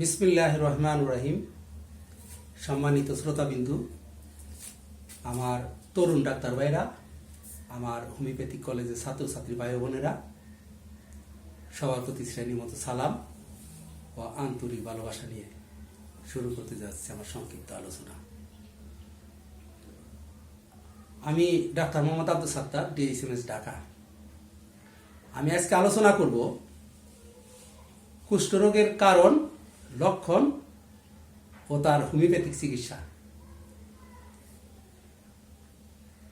বিসমিল্লাহ রহমান রহিম। সম্মানিত শ্রোতাবিন্দু, আমার তরুণ ডাক্তার ভাইরা, আমার হোমিওপ্যাথিক কলেজের ছাত্রছাত্রী ভাই বোনেরা, সবার প্রতি শ্রেণির মতো সালাম ও আন্তরিক ভালোবাসা নিয়ে শুরু করতে যাচ্ছি আমার সংক্ষিপ্ত আলোচনা। আমি doctor Mohammad Abdul Sattar D S M S Dhaka. আমি আজকে আলোচনা করব কুষ্ঠরোগের কারণ লক্ষণ ও তার হোমিওপ্যাথিক চিকিৎসা।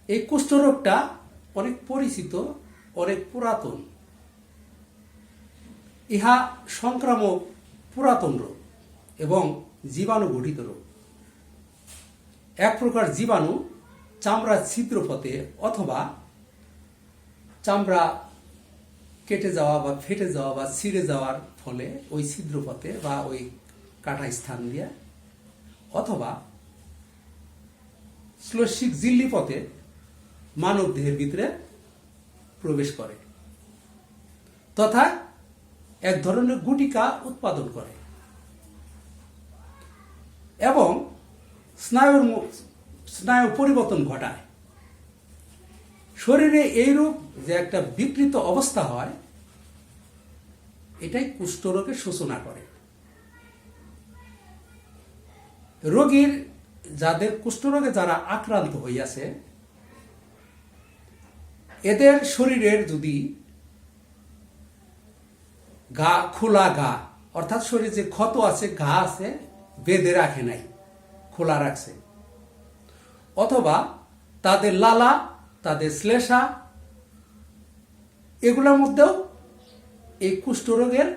এই কুষ্ঠরোগটা অনেক পরিচিত, অনেক পুরাতন। ইহা সংক্রামক পুরাতন রোগ এবং জীবাণু গঠিত রোগ। এক প্রকার জীবাণু চামড়া ছিদ্রপথে অথবা চামড়া কেটে যাওয়া বা ফেটে যাওয়া বা ছিঁড়ে যাওয়ার ফলে ওই ছিদ্রপথে বা ওই কাটা স্থান দিয়ে অথবা শ্লৈষিক জিল্লি পথে মানব দেহের ভিতরে প্রবেশ করে তথা এক ধরনের গুটিকা উৎপাদন করে। এবং স্নায়ুর স্নায়ু পরিবর্তন ঘটায়। শরীরে এইরূপ যে একটা বিকৃত অবস্থা হয়, এটাই কুষ্ঠরোগের সূচনা করে। রোগীর, যাদের কুষ্ঠরোগে যারা আক্রান্ত হইয়াছে, এদের শরীরের যদি গা, খোলা গা, অর্থাৎ শরীরে যে ক্ষত আছে, ঘা আছে, বেঁধে রাখে নাই, খোলা রাখছে, অথবা তাদের লালা তাদের শ্লেষা, এগুলোর মধ্যেও এই কুষ্ঠরোগের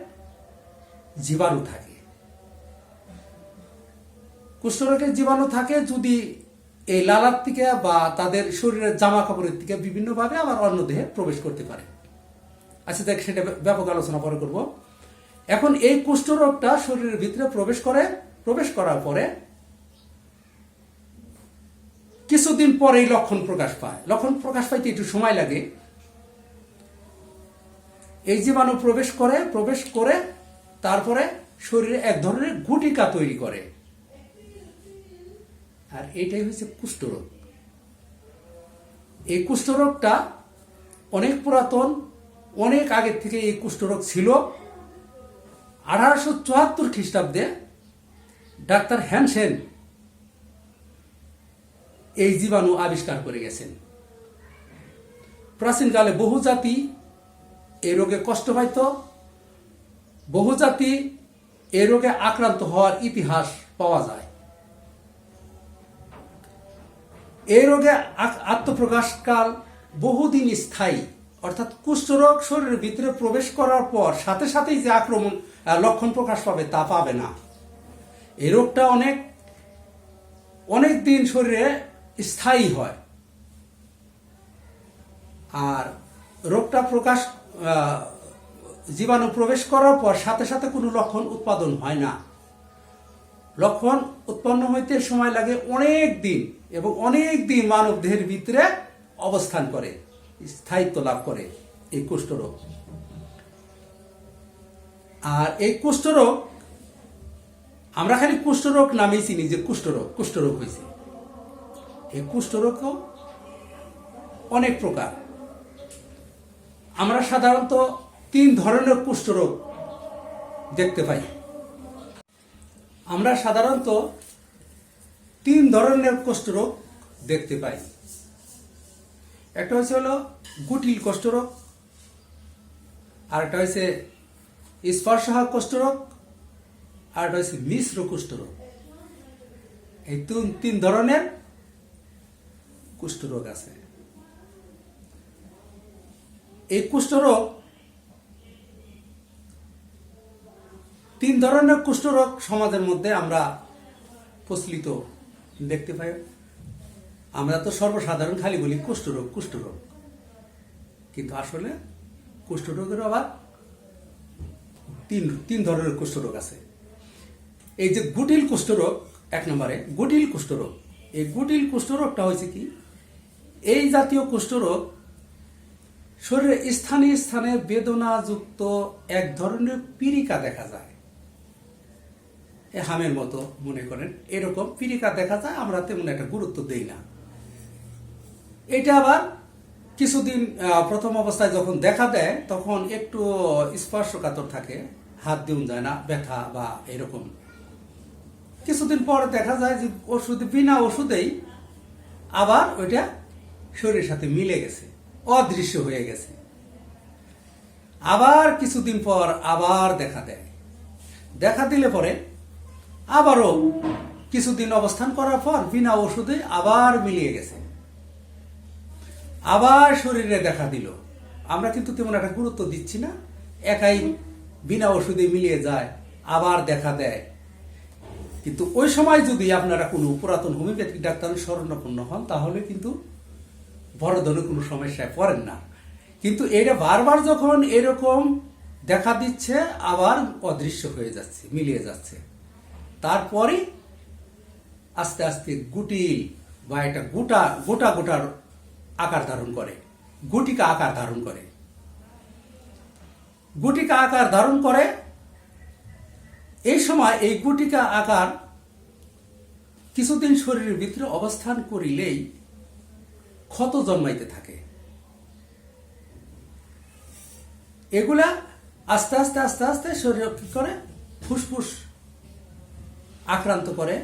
জীবাণু থাকে। কুষ্ঠরোগের জীবাণু থাকে যদি এই লালার থেকে বা তাদের শরীরের জামা কাপড়ের থেকে বিভিন্নভাবে আবার অন্য দেহে প্রবেশ করতে পারে। আচ্ছা দেখ, সেটা ব্যাপক আলোচনা পরে করব। এখন এই কুষ্ঠরোগটা শরীরের ভিতরে প্রবেশ করে, প্রবেশ করার পরে কিছুদিন পরে এই লক্ষণ প্রকাশ পায়। লক্ষণ প্রকাশ পাইতে একটু সময় লাগে। এই জীবাণু প্রবেশ করে প্রবেশ করে, তারপরে শরীরে এক ধরনের গুটিকা তৈরি করে। আর এইটাই হচ্ছে কুষ্ঠরোগ। এই কুষ্ঠরোগটা অনেক পুরাতন, অনেক আগের থেকে এই কুষ্ঠরোগ ছিল। আঠারোশো চুয়াত্তর খ্রিস্টাব্দে ডাক্তার হ্যানসেন এই জীবাণু আবিষ্কার করে গেছেন। প্রাচীনকালে বহু জাতি এই রোগে কষ্ট পাইত। বহু জাতি এই রোগে আক্রান্ত হওয়ার ইতিহাস পাওয়া যায়। এই রোগে আত্মপ্রকাশকাল বহুদিন স্থায়ী, অর্থাৎ কুষ্ঠরোগ শরীরের ভিতরে প্রবেশ করার পর সাথে সাথেই যে আক্রমণ লক্ষণ প্রকাশ পাবে তা পাবে না। এই রোগটা অনেক অনেক দিন শরীরে স্থায়ী হয়। আর রোগটা প্রকাশ জীবাণু প্রবেশ করার পর সাথে সাথে কোনো লক্ষণ উৎপাদন হয় না। লক্ষণ উৎপন্ন হইতে সময় লাগে অনেক দিন এবং অনেক দিন মানব দেহের ভিতরে অবস্থান করে, স্থায়িত্ব লাভ করে এই কুষ্ঠরোগ। আর এই কুষ্ঠরোগ, আমরা খালি কুষ্ঠরোগ নামেই চিনি যে কুষ্ঠরোগ কুষ্ঠরোগ হয়েছে এই কুষ্ঠরোগও অনেক প্রকার। আমরা সাধারণত তিন ধরনের কুষ্ঠরোগ দেখতে পাই। আমরা সাধারণত তিন ধরনের কুষ্ঠরোগ দেখতে পাই। একটা হচ্ছে হলো গুটিল কুষ্ঠরোগ আর একটা হচ্ছে স্পর্শহা কুষ্ঠরোগ আর একটা হচ্ছে মিশ্র কুষ্ঠরোগ এই তিন তিন ধরনের কুষ্ঠরোগ আছে। এই কুষ্ঠরোগ তিন ধরনের কুষ্ঠরোগ সমাজের মধ্যে আমরা প্রচলিত দেখতে পাই। আমরা তো সর্বসাধারণ খালি বলি কুষ্ঠরোগ কুষ্ঠরোগ। কিন্তু আসলে কুষ্ঠরোগের আবার তিন তিন ধরনের কুষ্ঠরোগ আছে। এই যে গুটিল কুষ্ঠরোগ, এক নম্বরে গুটিল কুষ্ঠরোগ। এই গুটিল কুষ্ঠরোগটা হয়েছে কি? এই জাতীয় কুষ্ঠরোগ শরীরে স্থানে স্থানে বেদনাযুক্ত এক ধরনের পিরিকা দেখা যায়। হামের মতো মনে করেন। এরকম পিরিকা দেখা যায়, আমরা তেমন একটা গুরুত্ব দেই না। এটা আবার কিছুদিন প্রথম অবস্থায় যখন দেখা দেয়, তখন একটু স্পর্শকাতর থাকে, হাত দিউন যায় না, ব্যথা বা এরকম। কিছুদিন পর দেখা যায় যে ওষুধ, বিনা ওষুধেই আবার ওইটা শরীরের সাথে মিলে গেছে, অদৃশ্য হয়ে গেছে। আবার কিছুদিন পর আবার দেখা দেয়। দেখা দিলে পরে আবারও কিছুদিন অবস্থান করার পর বিনা ওষুধে আবার মিলিয়ে গেছে। আবার শরীরে দেখা দিল। আমরা কিন্তু তেমন একটা গুরুত্ব দিচ্ছি না, একাই বিনা ওষুধে মিলিয়ে যায়, আবার দেখা দেয়। কিন্তু ওই সময় যদি আপনারা কোনো পুরাতন হোমিওপ্যাথিক ডাক্তারের শরণাপন্ন হন, তাহলে কিন্তু বড় ধরনের কোনো সমস্যায় পড়েন না। কিন্তু এটা বারবার যখন এরকম দেখা দিচ্ছে, আবার অদৃশ্য হয়ে যাচ্ছে, মিলিয়ে যাচ্ছে। তারপরে আস্তে আস্তে গুটিল বা এটা গোটা গোটা, গোটার আকার ধারণ করে। গুটিকা আকার ধারণ করে। গুটিকা আকার ধারণ করে, এই সময় এই গুটিকা আকার কিছুদিন শরীরের ভিতরে অবস্থান করিলেই ক্ষত জন্মাইতে থাকে। এগুলা আস্তে আস্তে আস্তে আস্তে শরীর কি করে? ফুসফুস আক্রান্ত করে।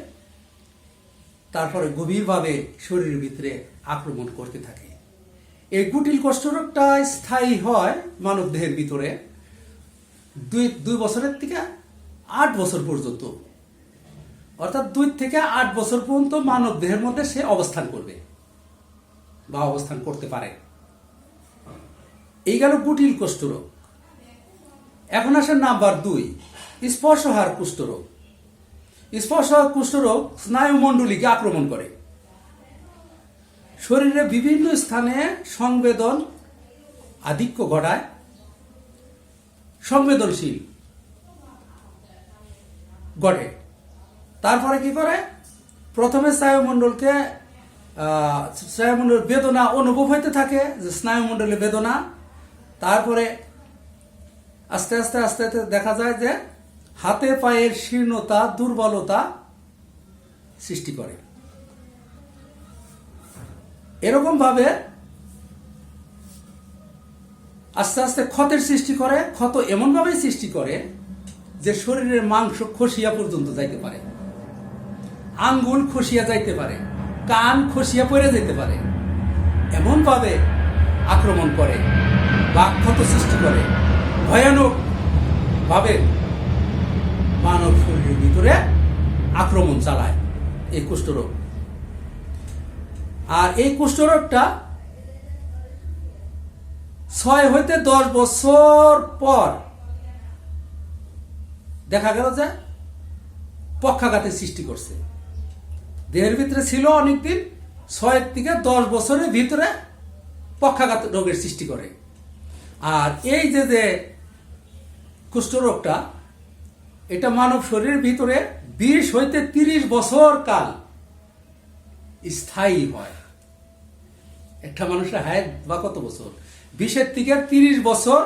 তারপরে গভীরভাবে শরীরের ভিতরে আক্রমণ করতে থাকে। এই গুটিল কষ্টরোগটা স্থায়ী হয় মানব দেহের ভিতরে। দুই দুই বছরের থেকে আট বছর পর্যন্ত। অর্থাৎ দুই থেকে আট বছর পর্যন্ত মানব দেহের মধ্যে সে অবস্থান করবে। বা অবস্থান করতে পারে। এই গেল গুটিল কুষ্ঠরোগ। এখন আসে নাম্বার দুই, স্পর্শহার কুষ্ঠরোগ। স্পর্শহার কুষ্ঠরোগ স্নায়ুমণ্ডলীকে আক্রমণ করে। শরীরে বিভিন্ন স্থানে সংবেদন আধিক্য ঘটায়, সংবেদনশীল ঘটে তারপরে কি করে? প্রথমে স্নায়ুমণ্ডলকে আহ, স্নায়ুমণ্ডল বেদনা অনুভব হইতে থাকে যে স্নায়ুমণ্ডলে বেদনা। তারপরে আস্তে আস্তে আস্তে আস্তে দেখা যায় যে হাতে পায়ের শীর্ণতা দুর্বলতা সৃষ্টি করে। এরকম ভাবে আস্তে আস্তে ক্ষতের সৃষ্টি করে ক্ষত এমন ভাবে সৃষ্টি করে যে শরীরের মাংস খসিয়া পর্যন্ত যাইতে পারে। আঙ্গুল খসিয়া যাইতে পারে। কান খসিয়া পড়ে যেতে পারে। এমনভাবে আক্রমণ করে বা ক্ষত সৃষ্টি করে। ভয়ানক ভাবে মানব শরীরের ভিতরে আক্রমণ চালায় এই কুষ্ঠরোগ। আর এই কুষ্ঠরোগটা ছয় হইতে দশ বছর পর দেখা গেল যে পক্ষাঘাতের সৃষ্টি করছে। দেহের ভিতরে ছিল অনেকদিন ছয়ের থেকে দশ বছরের ভিতরে পক্ষাঘাত রোগের সৃষ্টি করে। আর এই যে যে কুষ্ঠরোগটা, এটা মানব শরীরের ভিতরে বিশ হইতে তিরিশ বছর কাল স্থায়ী হয়। একটা মানুষের হায়াত বা কত বছর? বিশের থেকে তিরিশ বছর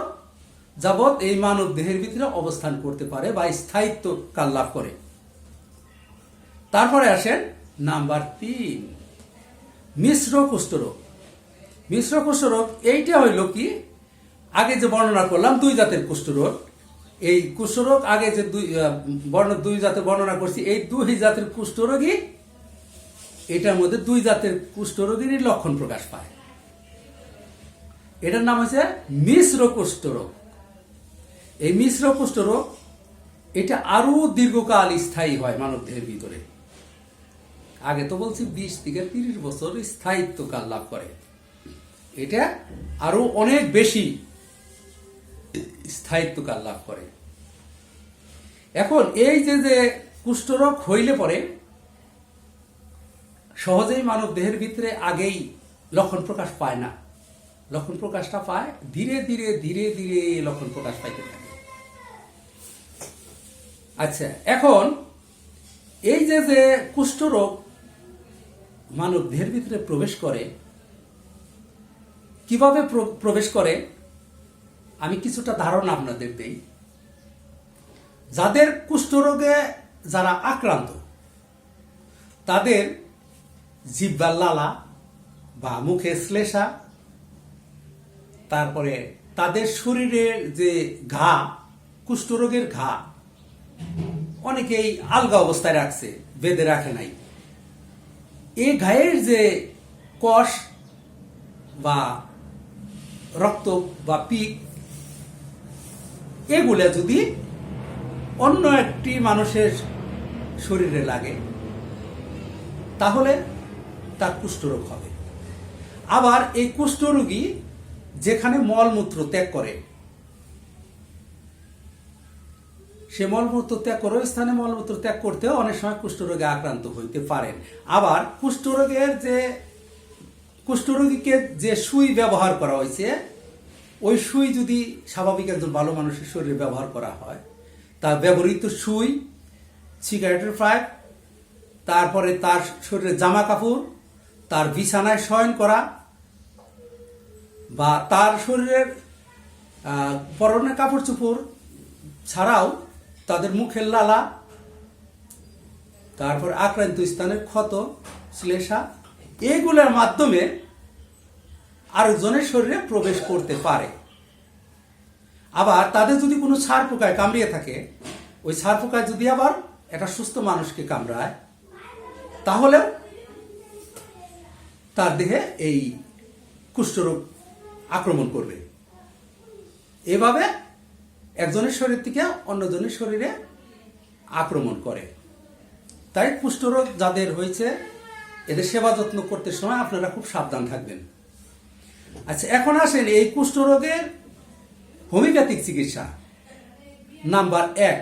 যাবৎ এই মানব দেহের ভিতরে অবস্থান করতে পারে বা স্থায়িত্ব কাল লাভ করে। তারপরে আসেন নাম্বার তিন। মিশ্র কুষ্ঠরোগ মিশ্র কুষ্ঠরোগ এইটা হইল কি? আগে যে বর্ণনা করলাম, দুই জাতের কুষ্ঠরোগ এই কুষ্ঠরোগ আগে যে দুই বর্ণ, দুই জাতের বর্ণনা করছি, এই দুই জাতের কুষ্ঠরোগী এটার মধ্যে দুই জাতের কুষ্ঠরোগীরই লক্ষণ প্রকাশ পায়। এটার নাম হচ্ছে মিশ্র কুষ্ঠরোগ এই মিশ্র কুষ্ঠরোগ এটা আরও দীর্ঘকাল স্থায়ী হয় মানবদেহের ভিতরে। আগে তো বলছি বিশ থেকে তিরিশ বছর স্থায়িত্ব কাল লাভ করে। এটা আরও অনেক বেশি স্থায়িত্ব কাল লাভ করে। এখন এই যে যে কুষ্ঠরোগ হইলে পরে সহজেই মানব দেহের ভিতরে আগেই লক্ষণ প্রকাশ পায় না। লক্ষণ প্রকাশটা পায়, ধীরে ধীরে ধীরে ধীরে লক্ষণ প্রকাশ পাইতে থাকে। আচ্ছা এখন এই যে যে কুষ্ঠরোগ মানব দেহের ভিতরে প্রবেশ করে, কীভাবে প্রবেশ করে? আমি কিছুটা ধারণা আপনাদের দেই। যাদের কুষ্ঠরোগে যারা আক্রান্ত, তাদের জিব্বার লালা বা মুখে শ্লেষা, তারপরে তাদের শরীরের যে ঘা, কুষ্ঠরোগের ঘা, অনেকেই আলগা অবস্থায় রাখছে, বেঁধে রাখে নাই। এই ঘায়ের যে কষ বা রক্ত বা পিক, এগুলা যদি অন্য একটি মানুষের শরীরে লাগে, তাহলে তার কুষ্ঠরোগ হবে। আবার এই কুষ্ঠরোগী যেখানে মলমূত্র ত্যাগ করে সে মলমূত্র ত্যাগ করে স্থানে মলমূত্র ত্যাগ করতেও অনেক সময় কুষ্ঠরোগে আক্রান্ত হইতে পারেন। আবার কুষ্ঠরোগের যে, কুষ্ঠরোগীকে যে সুই ব্যবহার করা হয়েছে, ওই সুই যদি স্বাভাবিক একজন ভালো মানুষের শরীরে ব্যবহার করা হয় তার ব্যবহৃত সুই সিগারেটের পাইপ তারপরে তার শরীরে জামা কাপড়, তার বিছানায় শয়ন করা, বা তার শরীরের পরনের কাপড় চোপড় ছাড়াও তাদের মুখের লালা, তারপর আক্রান্ত স্থানের ক্ষত, শ্লেষা, এগুলোর মাধ্যমে আরেকজনের শরীরে প্রবেশ করতে পারে। আবার তাদের যদি কোনো ছাড় পোকায় কামড়িয়ে থাকে, ওই ছাড় পোকায় যদি আবার একটা সুস্থ মানুষকে কামড়ায়, তাহলে তার দেহে এই কুষ্ঠরোগ আক্রমণ করবে। এভাবে একজনের শরীর থেকে অন্যজনের শরীরে আক্রমণ করে। তাই কুষ্ঠরোগ যাদের হয়েছে, এদের সেবা যত্ন করতে সময় আপনারা খুব সাবধান থাকবেন। আচ্ছা এখন আসেন এই কুষ্ঠরোগের হোমিওপ্যাথিক চিকিৎসা। নাম্বার এক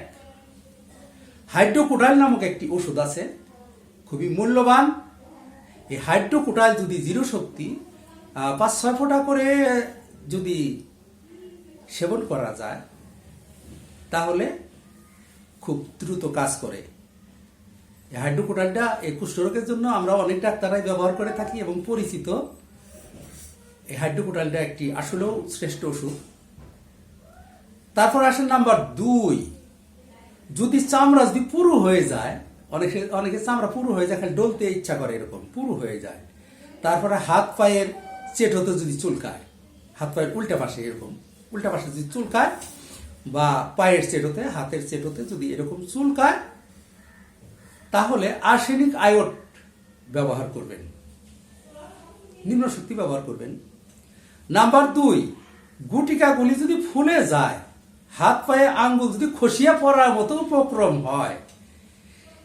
হাইড্রোকোটাইল নামক একটি ওষুধ আছে, খুবই মূল্যবান। এই হাইড্রোকোটাইল যদি জিরো শক্তি পাঁচ ছয় ফোঁটা করে যদি সেবন করা যায় তাহলে খুব দ্রুত কাজ করে। এই হাইড্রোকোটাইলটা এই কুষ্ঠরোগের জন্য আমরা অনেক ডাক্তারাই ব্যবহার করে থাকি এবং পরিচিত। এই হাইড্রোকোটাইলটা একটি আসলেও শ্রেষ্ঠ ওষুধ। তারপর আসেন নাম্বার দুই। যদি চামড়া যদি পুরু হয়ে যায়, অনেকে অনেকে চামড়া পুরু হয়ে যায়, খালি ডলতে ইচ্ছা করে এরকম, পুরু হয়ে যায়। তারপরে হাত পায়ের চেট হতে যদি চুলকায়, হাত পায়ের উল্টা পাশে এরকম, উল্টা পাশে যদি চুলকায় বা পায়ের চেটোতে, হাতের চেটোতে যদি এরকম চুলকায় তাহলে আর্সেনিক আয়োড ব্যবহার করবেন। নিম্ন শক্তি ব্যবহার করবেন। নাম্বার দুই, গুটিকাগুলি যদি ফুলে যায়, হাত পায়ে আঙ্গুল যদি খসিয়া পড়ার মতো উপক্রম হয়,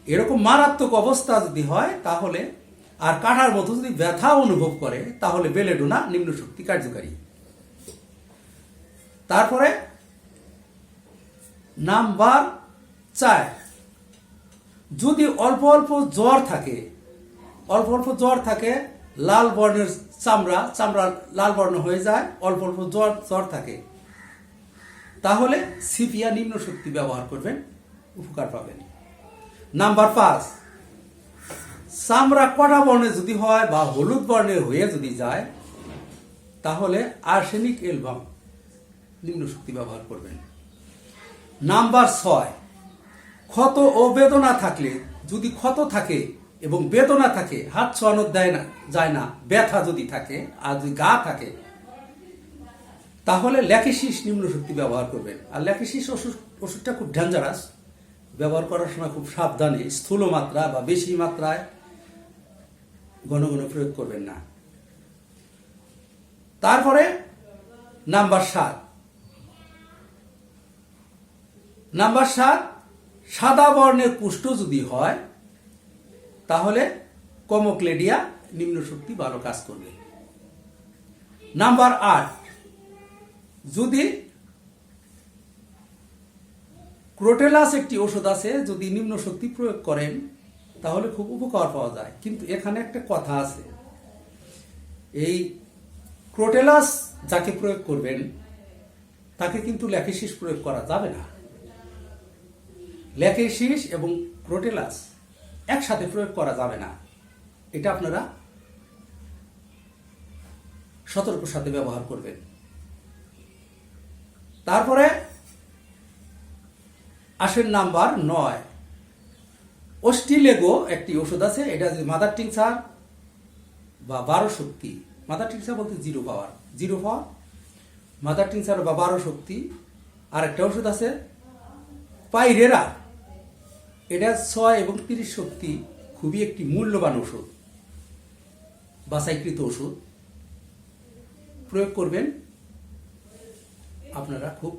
এরকম মারাত্মক অবস্থা যদি হয়, তাহলে আর কাটার মতো যদি ব্যথা অনুভব করে, তাহলে বেলেডোনা নিম্ন শক্তি কার্যকারী। তারপরে নাম্বার চার। যদি অল্প অল্প জ্বর থাকে, অল্প অল্প জ্বর থাকে, লাল বর্ণের চামড়া চামড়া লাল বর্ণ হয়ে যায়, অল্প অল্প জ্বর জ্বর থাকে, তাহলে সিপিয়া নিম্ন শক্তি ব্যবহার করবেন, উপকার পাবেন। নাম্বার পাঁচ, চামড়া কটা বর্ণে যদি হয় বা হলুদ বর্ণের হয়ে যদি যায়, তাহলে আর্সেনিক এলবাম নিম্ন শক্তি ব্যবহার করবেন। নাম্বার ছয়, ক্ষত ও বেদনা থাকলে, যদি ক্ষত থাকে এবং বেদনা থাকে, হাত ছোয়ানো দেয় না, যায় না, ব্যথা যদি থাকে, আর যদি গা থাকে, তাহলে ল্যাকেশিস নিম্ন শক্তি ব্যবহার করবেন। আর ল্যাকেশিস ওষুধ, ওষুধটা খুব ডেঞ্জারাস ব্যবহার করার সময় খুব সাবধানে, স্থূল মাত্রা বা বেশি মাত্রায় ঘন ঘন প্রয়োগ করবেন না। তারপরে নাম্বার সাত নাম্বার সাত, সাদা বর্ণের কুষ্ঠ যদি হয়, তাহলে কমোক্লেডিয়া নিম্ন শক্তি ভালো কাজ করবে। নাম্বার আট, যদি ক্রোটেলাস একটি ওষুধ আছে, যদি নিম্ন শক্তি প্রয়োগ করেন, তাহলে খুব উপকার পাওয়া যায়। কিন্তু এখানে একটা কথা আছে। এই ক্রোটেলাস যাকে প্রয়োগ করবেন, তাকে কিন্তু ল্যাকেসিস প্রয়োগ করা যাবে না। ল্যাকেসিস এবং ক্রোটেলাস একসাথে প্রয়োগ করা যাবে না। এটা আপনারা সতর্ক সাথে ব্যবহার করবেন। তারপরে আসেন নাম্বার নয়। অস্টিলেগো একটি ওষুধ আছে, এটা যদি মাদার টিংসার বা বারো শক্তি। মাদার টিংসার বলতে zero power. Zero power, mother tincture বা বারো শক্তি। আর একটা ওষুধ আছে, পাইরেরা। এটা ছয় এবং তিরিশ শক্তি খুবই একটি মূল্যবান ওষুধ বাছাইকৃত ওষুধ প্রয়োগ করবেন, আপনারা খুব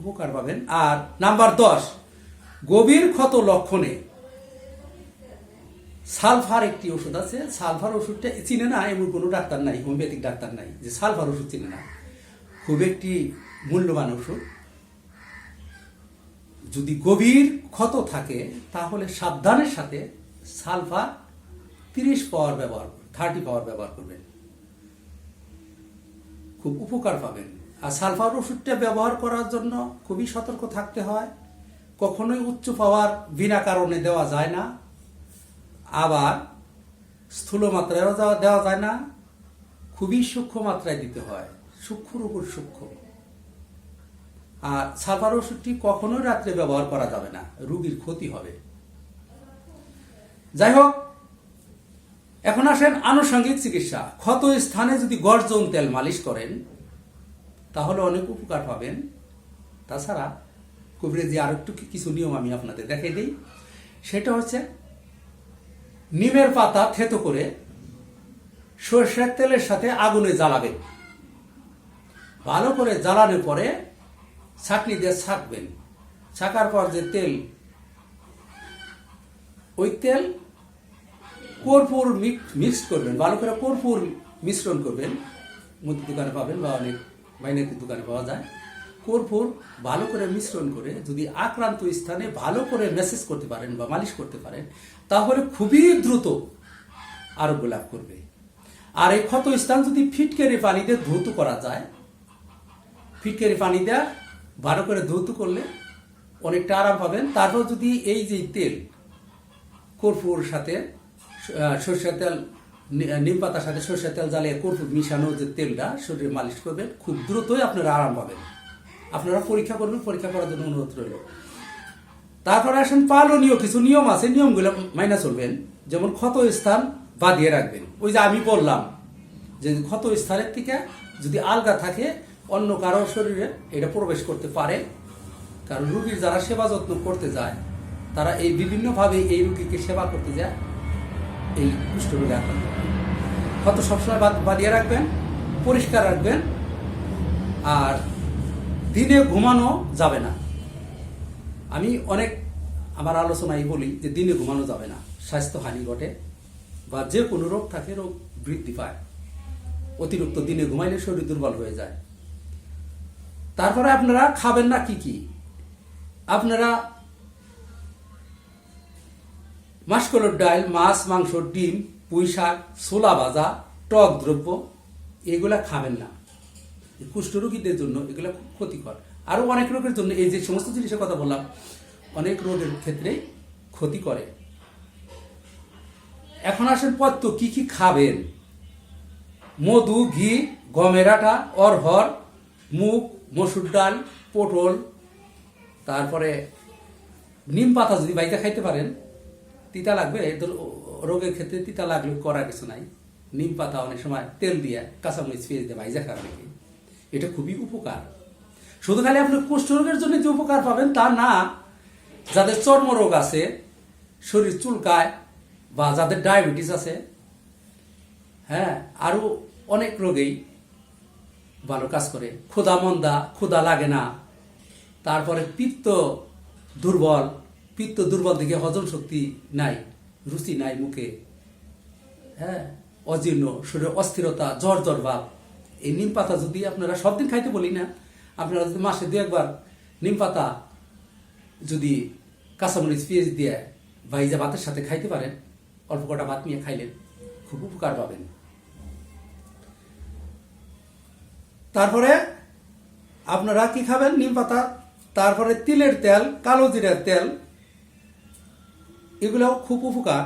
উপকার পাবেন। আর নাম্বার দশ, গভীর ক্ষত লক্ষণে সালফার একটি ওষুধ আছে। সালফার ওষুধটা চিনে না, এমন কোনো ডাক্তার নাই, হোমিওপ্যাথিক ডাক্তার নাই যে সালফার ওষুধ চিনে না। খুব একটি মূল্যবান ওষুধ যদি গভীর ক্ষত থাকে, তাহলে সাবধানের সাথে সালফার তিরিশ পাওয়ার ব্যবহার থার্টি পাওয়ার ব্যবহার করবেন। খুব উপকার পাবেন। আর সালফার ওষুধটা ব্যবহার করার জন্য খুবই সতর্ক থাকতে হয়। কখনোই উচ্চ পাওয়ার বিনা কারণে দেওয়া যায় না। আবার স্থূল মাত্রায়ও দেওয়া যায় না। খুবই সূক্ষ্ম মাত্রায় দিতে হয়। সূক্ষ্মর উপর সূক্ষ্ম। আর সালফার ওষুধটি কখনোই রাত্রে ব্যবহার করা যাবে না। রুগীর ক্ষতি হবে। যাই হোক, এখন আসেন আনুষঙ্গিক চিকিৎসা। ক্ষত স্থানে যদি গর্জন তেল মালিশ করেন, তাহলে অনেক উপকার পাবেন। তাছাড়া কবিরাজি আর একটু কি- কিছু নিয়ম আমি আপনাদের দেখাই দিই। সেটা হচ্ছে নিমের পাতা থেতো করে সর্ষের তেলের সাথে আগুনে জ্বালাবেন। ভালো করে জ্বালানোর পরে ছাকনি দিয়ে ছাকবেন। ছাকার পর যে তেল, ওই তেল কর্পূর মিক্স করবেন, ভালো করে কর্পূর মিশ্রণ করবেন। মুদির দোকানে পাবেন বা অনেক বাইনাতির দোকানে পাওয়া যায়। কর্পূর ভালো করে মিশ্রণ করে যদি আক্রান্ত স্থানে ভালো করে মেসেজ করতে পারেন বা মালিশ করতে পারেন, তাহলে খুবই দ্রুত আরোগ্য লাভ করবে। আর এই ক্ষত স্থান যদি ফিটকেরি পানিতে ধৌত করা যায়, ফিটকেরি পানি দেওয়া ভালো করে ধৌত করলে অনেকটা আরাম পাবেন। তারপর যদি এই যে তেল কর্পূর সাথে সরষের তেল নিম পাতার সাথে সরষের তেল জ্বালিয়ে কর্পূর মিশানো যে তেলটা, শরীরে মালিশ করবেন, খুব দ্রুতই আপনারা আরাম পাবেন। আপনারা পরীক্ষা করবেন, পরীক্ষা করার জন্য অনুরোধ রইল। তারপরে আসেন পালনীয় কিছু নিয়ম আছে, নিয়মগুলো মাইনা চলবেন। যেমন ক্ষত স্থান বাঁধিয়ে রাখবেন। ওই যে আমি বললাম যে ক্ষত স্থানের থেকে যদি আলগা থাকে অন্য কারও শরীরে এটা প্রবেশ করতে পারে। কারণ রুগীর যারা সেবা যত্ন করতে যায়, তারা এই বিভিন্নভাবে এই রুগীকে সেবা করতে যায়, এই কুষ্ঠরোগে আক্রান্ত। হয়। ক্ষত সবসময় বাঁধিয়ে রাখবেন, পরিষ্কার রাখবেন, আর দিনে ঘুমানো যাবে না। আমি অনেক আমার আলোচনায় বলি যে দিনে ঘুমানো যাবে না। স্বাস্থ্যহানি ঘটে বা যে কোনো রোগ থাকে, রোগ বৃদ্ধি পায়। অতিরিক্ত দিনে ঘুমাইলে শরীর দুর্বল হয়ে যায়। তারপরে আপনারা খাবেন না কি কি? আপনারা মাসকলোর ডাল, মাছ, মাংস, ডিম, পুঁই শাক, ছোলা ভাজা, টক দ্রব্য, এগুলা খাবেন না। কুষ্ঠরোগীদের জন্য এগুলো খুব ক্ষতিকর। আরও অনেক রোগের জন্য এই যে সমস্ত জিনিসের কথা বললাম, অনেক রোগের ক্ষেত্রে ক্ষতি করে। এখন আসেন পত্য, কি কি খাবেন? মধু, ঘি, গমের আটা অরহর মুগ মসুর ডাল, পটল, তারপরে নিম পাতা যদি বাইতে খাইতে পারেন, তিতা লাগবে রোগের ক্ষেত্রে তিতা লাগলে করার কিছু নাই। নিম পাতা অনেক সময় তেল দিয়ে কাঁচামরিচ পেঁয়াজ দিয়ে ভাইজা খাবে নাকি? এটা খুবই উপকার। শুধু খালি আপনি কুষ্ঠরোগের জন্য যে উপকার পাবেন তা না, যাদের চর্মরোগ আছে, শরীর চুলকায় বা যাদের ডায়াবেটিস আছে হ্যাঁ আরও অনেক রোগেই ভালো কাজ করে। ক্ষুধা মন্দা, ক্ষুধা লাগে না। তারপরে পিত্ত দুর্বল পিত্ত দুর্বল দিকে হজম শক্তি নাই, রুচি নাই মুখে। হ্যাঁ অজীর্ণ, শরীরে অস্থিরতা, জ্বর জ্বর ভাব। এই নিম পাতা যদি আপনারা সব দিন খাইতে বলি না, আপনারা যদি মাসে দু একবার নিম পাতা যদি কাঁচামরিচ, পেঁয়াজ দিয়ে ভাইজা ভাতের সাথে খাইতে পারেন, অল্প কটা ভাত নিয়ে খাইলেন খুব উপকার পাবেন। তারপরে আপনারা কি খাবেন? নিম পাতা, তারপরে তিলের তেল, কালো জিরার তেল। এগুলো খুব উপকার।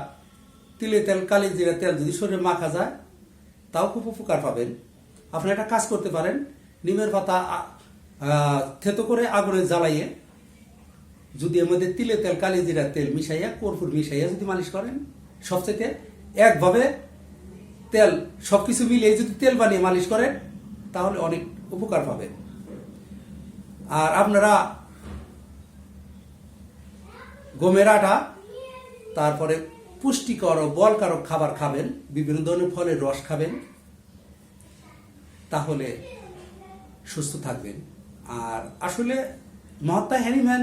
তিলের তেল, কালি জিরার তেল যদি শরীরে মাখা যায়, তাও খুব উপকার পাবেন। আপনি একটা কাজ করতে পারেন। নিমের পাতা থেতো করে আগুনে জ্বালাইয়ে যদি এর মধ্যে তিলে তেল, কালি জিরা তেল মিশাইয়া, কর্পূর মিশাইয়া যদি মালিশ করেন সবচেয়ে একভাবে তেল সব কিছু মিলিয়ে যদি তেল বানিয়ে মালিশ করেন তাহলে অনেক উপকার পাবেন আর আপনারা গমের তারপরে পুষ্টিকর ও বলকারক খাবার খাবেন, বিভিন্ন ধরনের ফলের রস খাবেন, তাহলে সুস্থ থাকবেন। আর আসলে মহাত্মা হ্যানিম্যান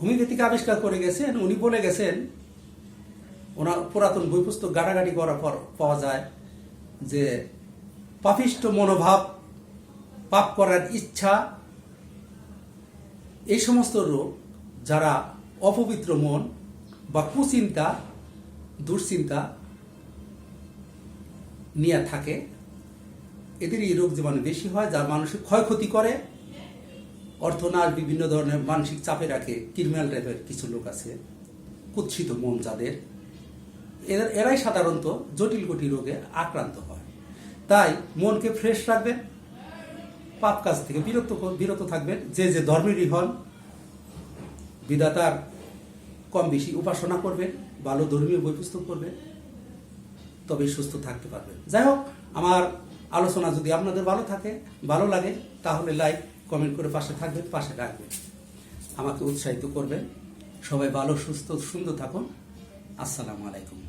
হোমিওপ্যাথিক আবিষ্কার করে গেছেন, উনি বলে গেছেন, ওনার পুরাতন বই পুস্তক গাড়াগাড়ি করার পর পাওয়া যায় যে পাপিষ্ট মনোভাব পাপ করার ইচ্ছা, এই সমস্ত রোগ যারা অপবিত্র মন বা কুচিন্তা, দুশ্চিন্তা নিয়ে থাকে এদের এই রোগ জীবাণু বেশি হয়, যার মানসিক ক্ষয়ক্ষতি করে। অর্থনাশ বিভিন্ন ধরনের মানসিক চাপে রাখে, ক্রিমিনাল টাইপের কিছু লোক আছে, কুৎসিত মন যাদের। এরা- এরাই সাধারণত জটিল গটি রোগে আক্রান্ত হয়। তাই মনকে ফ্রেশ রাখবেন, পাপ কাজ থেকে বিরত বিরত থাকবেন, যে যে ধর্মেরই হন, বিধাতার কম বেশি উপাসনা করবেন, ভালো ধর্মীয় বই পুস্তক করবেন, তবেই সুস্থ থাকতে পারবেন। যাই হোক, আমার আলোচনা যদি আপনাদের ভালো থাকে, ভালো লাগে, তাহলে লাইক কমেন্ট করে পাশে থাকবেন, পাশে রাখবেন। আমাকে উৎসাহিত করবেন। সবাই ভালো, সুস্থ, সুন্দর থাকুন। আসসালামু আলাইকুম।